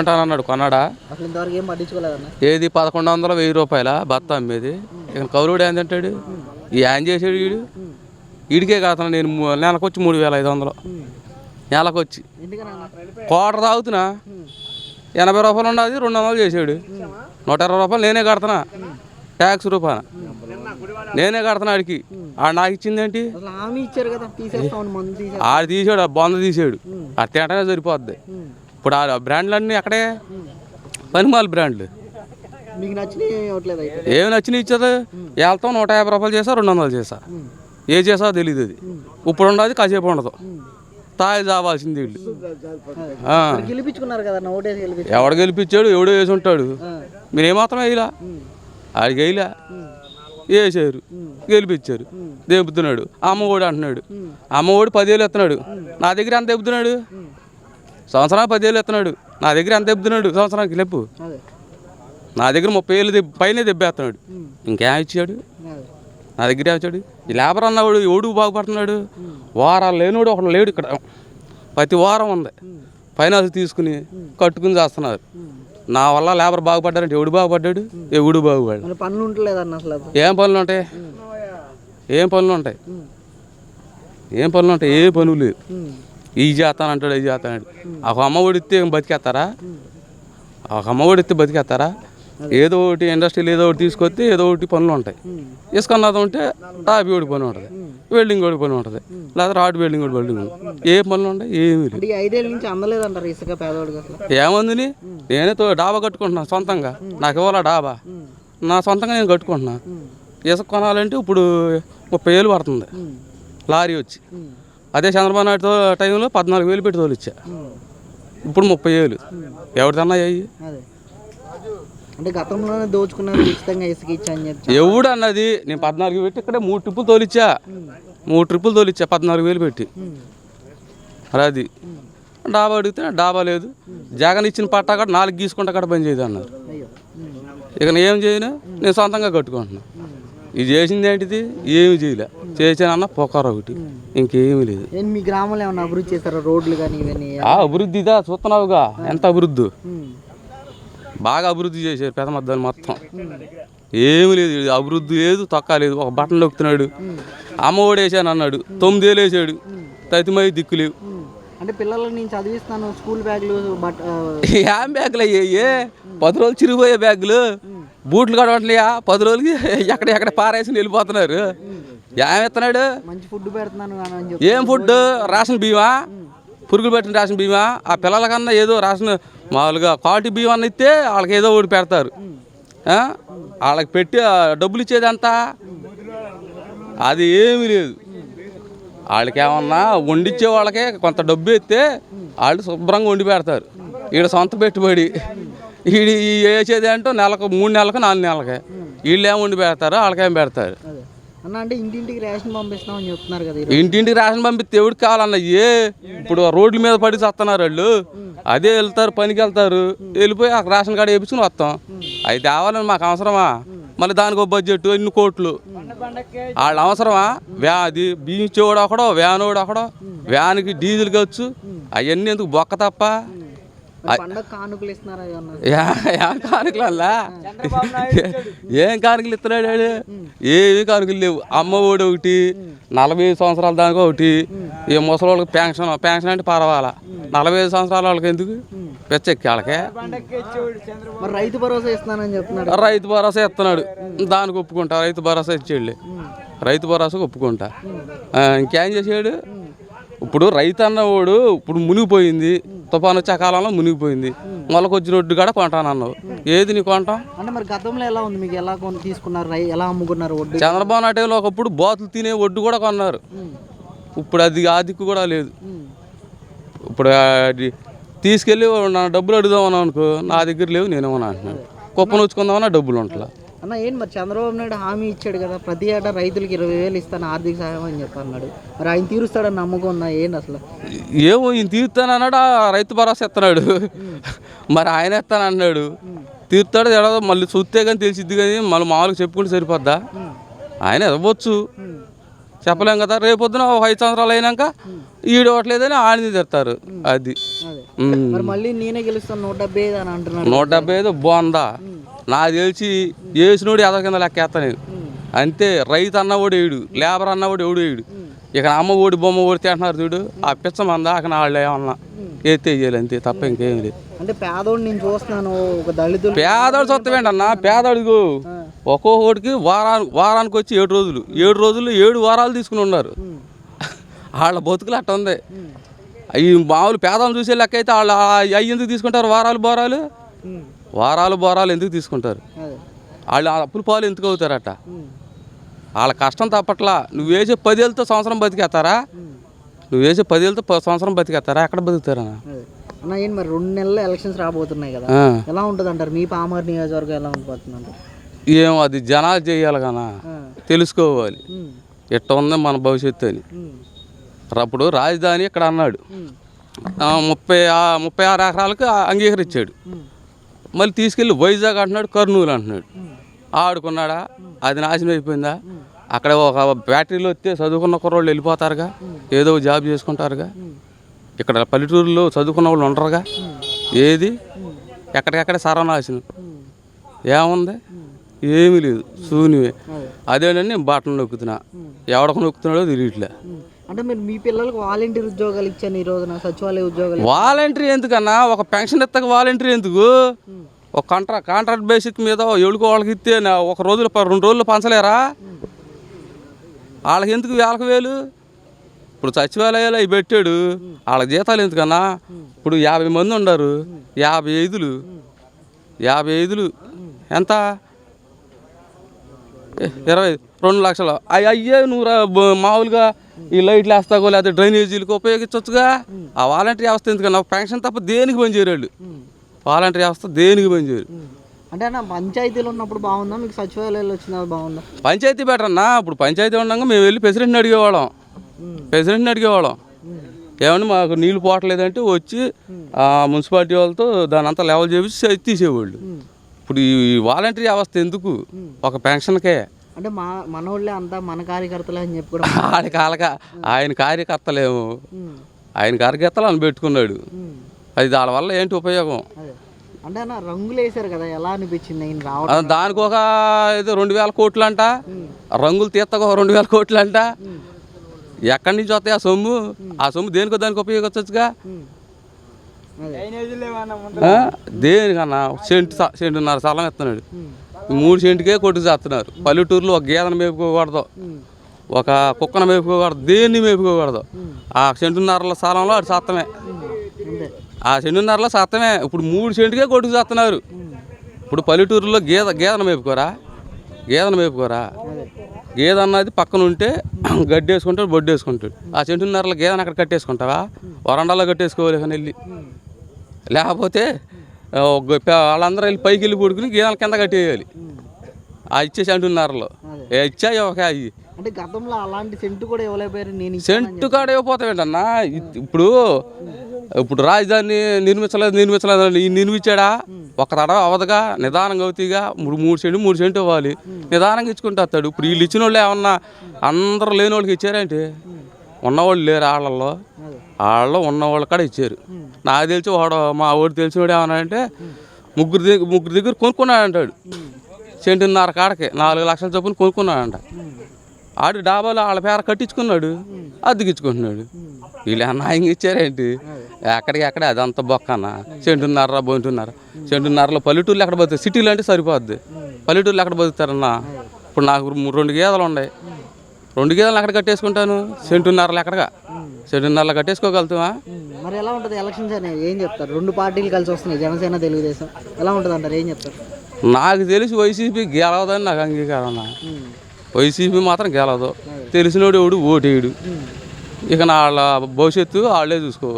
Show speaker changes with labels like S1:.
S1: అంటానన్నాడు కొన్నాడా? ఏది పదకొండు వందల వెయ్యి రూపాయల బత్త అమ్మేది? ఇక కౌరుడు ఏం తింటాడు? ఈ ఏం చేసాడు వీడు? వీడికే కాదు నేను మూ- నెలకు వచ్చి మూడు వేల ఐదు వందలు. నెలకు వచ్చి
S2: ఎందుకనన్నా
S1: కోటర్ తాగుతున్నా. ఎనభై రూపాయలు ఉన్నది రెండు వందలు చేసాడు నూట ఇరవై రూపాయలు నేనే కడుతున్నా. ట్యాక్స్ రూపాయన నేనే కడుతున్నా ఆడికి. ఆడు నాకు ఇచ్చిందేంటి ఆడు తీసాడు ఆ బొంద తీసాడు. అది తినటమే సరిపోద్ది. ఇప్పుడు ఆ బ్రాండ్లన్నీ అక్కడే పనిమాల బ్రాండ్లు.
S2: మీకు నచ్చినవి
S1: ఏమి నచ్చిన ఇచ్చేది? వెళ్తాం నూట యాభై రూపాయలు చేసా రెండు వందలు చేసా. ఏ చేసా తెలియదు అది. ఇప్పుడు ఉండదు కాసేపు ఉండదు. తాగి చావాల్సింది వీళ్ళు. ఎవడు గెలిపించాడు ఎవడో వేసి ఉంటాడు. మీరు ఏమాత్రం వేయలా? ఆడికి వేయలా? వేసారు. గెలిపించారు. దెబ్బతున్నాడు. అమ్మఒడు అంటున్నాడు. అమ్మఒడు పదివేలు ఎత్తున్నాడు. నా దగ్గర ఎంత దెబ్బతున్నాడు? సంవత్సరానికి పదివేలు ఎత్తున్నాడు. నా దగ్గర ఎంత దెబ్బతున్నాడు సంవత్సరానికి లేపు.
S2: అదే.
S1: నా దగ్గర ముప్పై వేలు పైనే దెబ్బేస్తున్నాడు. ఇంకేం ఇచ్చాడు? నా దగ్గర వచ్చాడు ఈ లేబర్ అన్నవాడు ఎవడు బాగుపడుతున్నాడు. వారాలు లేనివాడు ఒకడు లేడు ఇక్కడ. ప్రతి వారం ఉంది. ఫైనాన్స్ తీసుకుని కట్టుకుని చేస్తున్నారు. నా వల్ల లేబర్ బాగుపడ్డారంటే ఎవడు బాగుపడ్డాడు? ఎవడు బాగుపడ్డాడు?
S2: పనులు అసలు
S1: ఏం పనులు ఉంటాయి? ఏం పనులు ఉంటాయి? ఏం పనులు ఉంటాయి? ఏ పనులు లేవు. ఈ చేస్తానంటాడు ఇది చేస్తానంటాడు ఒక అమ్మ ఒడితే బతికేస్తారా? ఒక అమ్మ ఒడితే బతికేస్తారా? ఏదో ఒకటి ఇండస్ట్రీలు ఏదో ఒకటి తీసుకొస్తే ఏదో ఒకటి పనులు ఉంటాయి. ఇసుకన్నది ఉంటే టాపి ఒకటి పని ఉంటుంది వెల్డింగ్ ఒకటి పని ఉంటుంది లేదా రాడ్ వెల్డింగ్ ఒకటి వెల్డింగ్ ఏ పనులు ఉంటాయి ఏమీ ఏమందిని? నేనే డాబా కట్టుకుంటున్నా సొంతంగా. నాకు ఇవ్వాలా డాబా? నా సొంతంగా నేను కట్టుకుంటున్నా. ఇసుక కొనాలంటే ఇప్పుడు ముప్పై వేలు పడుతుంది. లారీ వచ్చి. అదే చంద్రబాబు నాయుడు టైంలో పద్నాలుగు వేలు పెట్టి తోలిచ్చా. ఇప్పుడు ముప్పై వేలు. ఎవరిదన్నా అయ్యి
S2: అదే. అంటే గతంలోనే దోచుకున్నారు ఉచితంగా ఇసుక ఇచ్చా అని చెప్పి
S1: ఎవడు అన్నది నేను పద్నాలుగు పెట్టి ఇక్కడే మూడు ట్రిప్పులు తోలిచ్చా. మూడు ట్రిప్పులు తోలిచ్చా పద్నాలుగు వేలు పెట్టి. అది. డాబా అడిగితే డాబా లేదు. జగన్ ఇచ్చిన పట్టా కూడా నాలుగు గీసుకుంటా కూడా పని చేయదు అన్నారు ఇక నేను ఏం చేయను? నేను సొంతంగా కట్టుకుంటున్నా. ఇది చేసింది ఏంటిది? ఏమి చేయలే. చేసానన్న పొక్కర ఒకటి. ఇంకేమీ లేదు.
S2: మీ గ్రామంలో ఏమన్నా అభివృద్ధి చేస్తారా రోడ్లు కానీ ఇవన్నీ?
S1: ఆ అభివృద్ధి ఇదా? చూస్తున్నావుగా. ఎంత అభివృద్ధి. బాగా అభివృద్ధి చేశారు పెద్ద మద్దాలు మొత్తం. ఏమి లేదు. అభివృద్ధి లేదు తొక్క లేదు. ఒక బటన్ నొక్కుతున్నాడు. అమ్మ ఓడి వేసాను అన్నాడు. తొమ్మిది వేలు వేసాడు తతిమై దిక్కు లేవు.
S2: అంటే పిల్లలకి నేను చదివిస్తాను స్కూల్ బ్యాగులు
S1: ఏం బ్యాగులు అయ్యాయి? పది రోజులు చిరిగిపోయే బ్యాగులు. బూట్లు కూడా ఉంటున్నాయా పది రోజులకి ఎక్కడ ఎక్కడ పారేసి వెళ్ళిపోతున్నారు ఏం ఎత్తున్నాడు
S2: మంచి ఫుడ్ పెడుతున్నాను
S1: ఏం ఫుడ్ రేషన్ బియ్యమా? పురుగులు పెట్టిన రేషన్ బియ్యమా? ఆ పిల్లలకన్నా ఏదో రేషన్ మామూలుగా క్వాలిటీ బియ్యం అన్న ఇస్తే వాళ్ళకి ఏదో ఒకటి పెడతారు? వాళ్ళకి పెట్టి డబ్బులు ఇచ్చేది అది ఏమీ లేదు. వాళ్ళకి ఏమన్నా వండిచ్చే వాళ్ళకే కొంత డబ్బు ఇస్తే వాళ్ళు శుభ్రంగా వండి పెడతారు. వీడు సొంత పెట్టుబడి. వీడి వేసేది అంటే నెలకు మూడు నెలలకు నాలుగు నెలలకి. వీళ్ళు ఏం వండి పెడతారు వాళ్ళకేం పెడతారు?
S2: అదే. అన్న అంటే ఇంటింటికి రేషన్ పంపిస్తామని చెప్తున్నారు కదా ఈరోజు.
S1: ఇంటింటికి రేషన్ పంపిస్తే ఎవరికి కావాలన్న? ఏ? ఇప్పుడు రోడ్ల మీద పడి చస్తున్నారు వాళ్ళు. అదే వెళ్తారు పనికి వెళ్తారు. వెళ్ళిపోయి ఆ రేషన్ కార్డు వేపించుకుని వస్తాం. అది తేవాలని మాకు అవసరమా? మళ్ళీ దానికి ఒక బడ్జెట్ ఎన్ని కోట్లు? వాళ్ళు అవసరమా? వ్యా అది ఇచ్చేవాడు ఒకడో వ్యాన్ ఒకడో వ్యాన్కి డీజిల్ ఖర్చు అవన్నీ ఎందుకు బొక్క తప్ప? కానుకలల్లా. ఏం కానుకలు ఇస్తున్నాడు వాడు? ఏమి కానుకలు లేవు. అమ్మ ఒడి ఒకటి నలభై ఐదు సంవత్సరాల దానికి ఒకటి. ఈ ముసలి వాళ్ళకి పెన్షన్ పెన్షన్ అంటే పర్వాలా? నలభై ఐదు సంవత్సరాల వాళ్ళకి ఎందుకు? పెచ్చెక్కి వాళ్ళకే.
S2: మరి రైతు భరోసా ఇస్తున్నానని చెప్తున్నాడు.
S1: రైతు భరోసా ఇస్తున్నాడు. దానికి ఒప్పుకుంటా రైతు భరోసా ఇచ్చేళ్ళి రైతు భరోసాకు ఒప్పుకుంటా. ఇంకేం చేసాడు ఇప్పుడు రైతు అన్నవాడు ఇప్పుడు మునిగిపోయింది. తుఫాను వచ్చే కాలంలో మునిగిపోయింది. మొలకొచ్చి రొడ్డు కూడా కొంటానన్నావు ఏది నీ కొంటాం?
S2: అంటే మరి గతంలో ఎలా ఉంది? మీకు ఎలా కొని తీసుకున్నారు? ఎలా అమ్ముకున్నారు వడ్డీ
S1: చంద్రబాబు నాయుడు ఒకప్పుడు బాతులు తినే ఒడ్డు కూడా కొన్నారు. ఇప్పుడు అది ఆ దిక్కు కూడా లేదు. ఇప్పుడు తీసుకెళ్ళి నా డబ్బులు అడుగుదామని అనుకో నా దగ్గర లేవు నేనేమన్నా అంటున్నాను కుప్పను వచ్చుకుందామన్నా డబ్బులు ఉంటలా.
S2: అన్న ఏంటి మరి చంద్రబాబు నాయుడు హామీ ఇచ్చాడు కదా ప్రతి ఏటా రైతులకి ఇరవై వేలు ఇస్తాను ఆర్థిక సహాయం అని చెప్పి అన్నాడు. మరి ఆయన తీరుస్తాడని నమ్మకం ఉందా? ఏంటి అసలు?
S1: ఏమో ఈయన తీరుతానన్నాడు ఆ రైతు భరోసా ఎత్తన్నాడు మరి ఆయన ఎత్తానన్నాడు. తీరుతాడు ఎడదో మళ్ళీ చూస్తే కానీ తెలిసిద్ది కానీ మళ్ళీ మామూలుగా చెప్పుకుంటే సరిపోద్దా? ఆయన ఇవ్వచ్చు చెప్పలేం కదా రేపొద్దున ఒక ఐదు సంవత్సరాలు అయినాక ఈడు ఓట్లేదని ఆడిని తిడతారు. అది.
S2: మళ్ళీ నేనే గెలుస్తాను నూట డెబ్బై ఐదు అని అంటున్నాడు.
S1: నూట డెబ్బై ఐదు బాగుందా నాకు తెలిసి వేసినోడు ఎద కింద లెక్కేస్తా నేను అంతే రైతు అన్నవాడు ఏడు లేబర్ అన్నవాడు ఎవడు ఏడు. ఇక అమ్మ ఓడి బొమ్మ ఓడి తింటున్నారు చూడు ఆ పిచ్చ మంద అక్కడ వాళ్ళు ఏమన్నా ఎత్తే వేయాలి అంతే తప్ప ఇంకేం లేదు.
S2: అంటే పేదోడు నేను చూస్తున్నాను ఒక
S1: అన్న పేదవాడికి ఒక్కొక్కడికి వారానికి వారానికి వచ్చి ఏడు రోజులు ఏడు రోజులు ఏడు వారాలు తీసుకుని ఉన్నారు. వాళ్ళ బతుకులు అట్ట ఉంది. ఈ మామూలు పేదవాళ్ళు చూసే లెక్క అయితే వాళ్ళు అవి ఎందుకు తీసుకుంటారు వారాలు బోరాలు. వారాలు బోరాలు ఎందుకు తీసుకుంటారు? వాళ్ళు అప్పుల పాలు ఎందుకు అవుతారట. వాళ్ళ కష్టం తప్పట్లా నువ్వు వేసే పదేళ్ళతో సంవత్సరం బతికేస్తారా? నువ్వు వేసే పదేళ్ళతో సంవత్సరం బతికేస్తారా? ఎక్కడ బతుకుతారా
S2: అన్న ఏంటి మరి రెండు నెలలు ఎలక్షన్స్ రాబోతున్నాయి కదా. ఎలా ఉంటుంది అంటారు మీ పామర్ నియోజకవర్గం ఎలా ఉండిపోతుంది అంటారు
S1: ఏం అది జనాలు చేయాలి కానా తెలుసుకోవాలి. ఇట్ట ఉంది మన భవిష్యత్తు అని. అప్పుడు రాజధాని ఇక్కడ అన్నాడు. ముప్పై ఆ- ముప్పై ఆరు ఎకరాలకు అంగీకరించాడు. మళ్ళీ తీసుకెళ్ళి వైజాగ్ అంటున్నాడు కర్నూలు అంటున్నాడు. ఆడుకున్నాడా అది నాశనం అయిపోయిందా? అక్కడ ఒక బ్యాటరీలో వస్తే చదువుకున్న కుర్రోళ్ళు వెళ్ళిపోతారుగా ఏదో ఒక జాబ్ చేసుకుంటారుగా. ఇక్కడ పల్లెటూరులో చదువుకున్న వాళ్ళు ఉండరుగా. ఏది? ఎక్కడికెక్కడ సర్వనాశనం. ఏముంది? ఏమీ లేదు. శూన్యమే. అదేనండి బట్టలు నొక్కుతున్నా. ఎవడకు నొక్కుతున్నాడో తెలియట్లే.
S2: అంటే మీరు మీ పిల్లలకు వాలంటీర్ ఉద్యోగాలు ఇచ్చాను ఈ రోజున సచివాలయ ఉద్యోగాలు
S1: వాలంటరీ ఎందుకన్నా? ఒక పెన్షన్ ఇత్తక వాలంటరీ ఎందుకు? ఒక కాంట్రా కాంట్రాక్ట్ బేసిక్ మీద ఎవరికి వాళ్ళకి ఇస్తే ఒక రోజులు రెండు రోజులు పంచలేరా? వాళ్ళకి ఎందుకు వేలకు వేలు? ఇప్పుడు సచివాలయాలు అవి పెట్టాడు. వాళ్ళ జీతాలు ఎందుకన్నా? ఇప్పుడు యాభై మంది ఉన్నారు. యాభై ఐదులు. యాభై ఐదులు. ఎంత? ఇరవై రెండు లక్షలు. అవి అయ్యే నువ్వు మామూలుగా ఈ లైట్లు వేస్తాకో లేకపోతే డ్రైనేజీలకు ఉపయోగించవచ్చుగా? ఆ వాలంటరీ వ్యవస్థ ఎందుకన్నా? పెన్షన్ తప్ప దేనికి పనిచేయరు వాళ్ళు. వాలంటరీ వ్యవస్థ దేనికి పనిచేయరు
S2: ఉమ్. అంటే అన్న పంచాయతీలు ఉన్నప్పుడు బాగుందా? మీకు సచివాలయాలు వచ్చినప్పుడు బాగుందా?
S1: పంచాయతీ బెటర్ అన్నా ఇప్పుడు పంచాయతీ ఉండగా మేము వెళ్ళి ప్రెసిడెంట్ని అడిగేవాళ్ళం. ప్రెసిడెంట్ని అడిగేవాళ్ళం. ఏమన్నా మాకు నీళ్ళు పోవట్లేదంటే వచ్చి ఆ మున్సిపాలిటీ వాళ్ళతో దాని అంతా లెవెల్ చేసి తీసేవాళ్ళు. ఇప్పుడు ఈ వాలంటరీ వ్యవస్థ ఎందుకు? ఒక పెన్షన్కే.
S2: అంటే మా మనోళ్ళే అంతా మన కార్యకర్తలే అని చెప్పి కూడా
S1: ఆయన కాలక ఆయన కార్యకర్తలేము. ఆయన కార్యకర్తలు అని పెట్టుకున్నాడు. అది దాని వల్ల ఏంటి ఉపయోగం?
S2: అదే. అంటే అన్న రంగులు వేసారు కదా ఎలా అనిపించింది నేను
S1: ఆ,
S2: రావడం
S1: దానికి ఒక ఏదో రెండు వేల కోట్లు అంట రంగులు తీత్తకు ఒక రెండు వేల కోట్లు అంట ఎక్కడి నుంచి వస్తాయి ఆ సొమ్ము? ఆ సొమ్ము దేనికో దానికి ఉపయోగించవచ్చుగా
S2: ఉమ్. అదే
S1: ఆ? దేనికన్నా? సెంటు సెంటున్నర స్థలం. ఈ మూడు సెంటుకే కొట్టు చేస్తున్నారు. పల్లెటూరులో ఒక గేదెను మేపుకోకూడదు. ఒక కుక్కను మేపుకోకూడదు. దేన్ని మేపుకోకూడదు. ఆ సెంటున్నరల స్థలంలో అటు సత్తమే ఆ సెంటున్నరలో సత్తమే ఇప్పుడు మూడు సెంటుకే కొట్టుకు చేస్తున్నారు. ఇప్పుడు పల్లెటూరులో గేదె గేదెను మేపుకోరా? గేదెను మేపుకోరా?
S2: గేద
S1: గేదె అన్నది పక్కన ఉంటే గడ్డి వేసుకుంటాడు బొడ్డు వేసుకుంటాడు ఆ సెంటున్నరలో గేదెను అక్కడ కట్టేసుకుంటావా? వరండాలో కట్టేసుకోవాలి కానీ వెళ్ళి లేకపోతే వాళ్ళందరూ వెళ్ళి పైకి వెళ్ళి పడుకుని గేదెల కింద కట్టేయాలి. ఆ ఇచ్చే సెంటున్నరలో ఏ ఇచ్చా ఒక
S2: అంటే గతంలో అలాంటి సెంటు కూడా ఇవ్వలేకపోయారు నేను.
S1: సెంటు కాడ ఇవ్వపోతావేంటన్నా ఇప్పుడు ఇప్పుడు రాజధాని నిర్మించలేదు నిర్మించలేదు ఈ నిర్మించాడా? ఒక తడవ అవదుగా నిదానంగా అవుతాయిగా మూడు మూడు సెంటు మూడు సెంటు ఇవ్వాలి. నిదానంగా ఇచ్చుకుంటూ వస్తాడు. ఇప్పుడు వీళ్ళు ఇచ్చిన వాళ్ళు ఏమన్నా అందరూ లేని వాళ్ళకి ఇచ్చారేంటి ఉన్నవాళ్ళు లేరు వాళ్ళల్లో
S2: అదే
S1: వాళ్ళు కూడా ఇచ్చారు. నాకు తెలిసి వాడు మా వాడు తెలిసినవాడు ఏమన్నా అంటే ముగ్గురు దగ్గర ముగ్గురు దగ్గర కొనుక్కున్నాడంటాడు. సెంటున్నర కాడకి నాలుగు లక్షల చొప్పున కొనుక్కున్నాడంట. ఆడు డాబాలో వాళ్ళ పేర కట్టించుకున్నాడు అద్దెకిచ్చుకుంటున్నాడు. వీళ్ళు అన్నాయంగా ఇచ్చారేంటి? ఎక్కడికి ఎక్కడ అదంతా బొక్కన సెంటున్నర బొంటున్నర. సెంటున్నరలో పల్లెటూర్లు ఎక్కడ బతుకుతారు సిటీలు అంటే సరిపోద్ది. పల్లెటూర్లు ఎక్కడ బతుకుతారన్నా? ఇప్పుడు నాకు రెండు గేదెలు ఉన్నాయి. రెండు గేదెలు ఎక్కడ కట్టేసుకుంటాను? సెంటున్నరలు ఎక్కడగా? సెంటున్నరలో కట్టేసుకోగలుగుతామా
S2: ఉమ్. మరి ఎలా ఉంటుంది ఎలక్షన్స్ అనేవి ఏం చెప్తారు? రెండు పార్టీలు కలిసి వస్తున్నాయి జనసేన తెలుగుదేశం. ఎలా ఉంటుంది అంటారు? ఏం చెప్తారు?
S1: నాకు తెలిసి వైసీపీ గెలవదని నాకు అంగీకారం. వైసీపీ మాత్రం గెలవదు. తెలిసినోడు ఎవడు ఓటేయడు. ఇక నా వాళ్ళ భవిష్యత్తు వాళ్ళే చూసుకోవాలి.